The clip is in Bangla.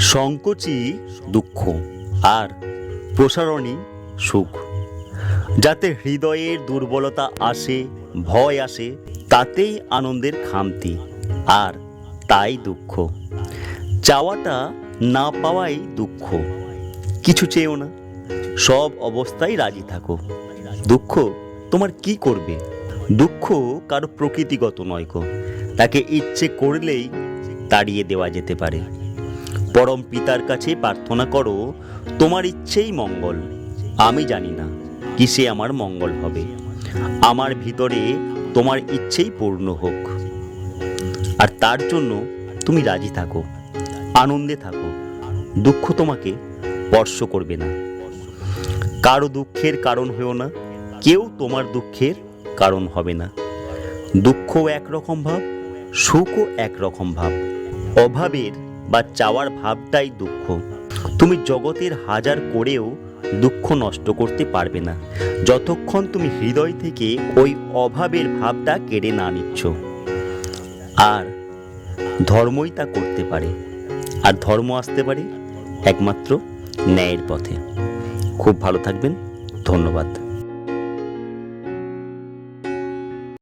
সংকোচই দুঃখ আর প্রসারণই সুখ। যাতে হৃদয়ের দুর্বলতা আসে, ভয় আসে, তাতেই আনন্দের খামতি আর তাই দুঃখ। চাওয়াটা না পাওয়াই দুঃখ। কিছু চেয়েও না, সব অবস্থায় রাজি থাকো। দুঃখ তোমার কি করবে? দুঃখ কারও প্রকৃতিগত নয় গো, তাকে ইচ্ছে করলেই তাড়িয়ে দেওয়া যেতে পারে। পরম পিতার কাছে প্রার্থনা করো, তোমার ইচ্ছেই মঙ্গল। আমি জানি না কিসে আমার মঙ্গল হবে। আমার ভিতরে তোমার ইচ্ছেই পূর্ণ হোক। আর তার জন্য তুমি রাজি থাকো, আনন্দে থাকো। দুঃখ তোমাকে স্পর্শ করবে না। কারও দুঃখের কারণ হয়েও না, কেউ তোমার দুঃখের কারণ হবে না। দুঃখও একরকম ভাব, সুখও একরকম ভাব। অভাবের বা চাওয়ার ভাবটাই দুঃখ। তুমি জগতের হাজার করেও দুঃখ নষ্ট করতে পারবে না। যতক্ষণ তুমি হৃদয় থেকে ওই অভাবের ভাবটা কেড়ে না নিচ্ছ। আর ধর্মই তা করতে পারে। আর ধর্ম আসতে পারে একমাত্র ন্যায়ের পথে। খুব ভালো থাকবেন। ধন্যবাদ।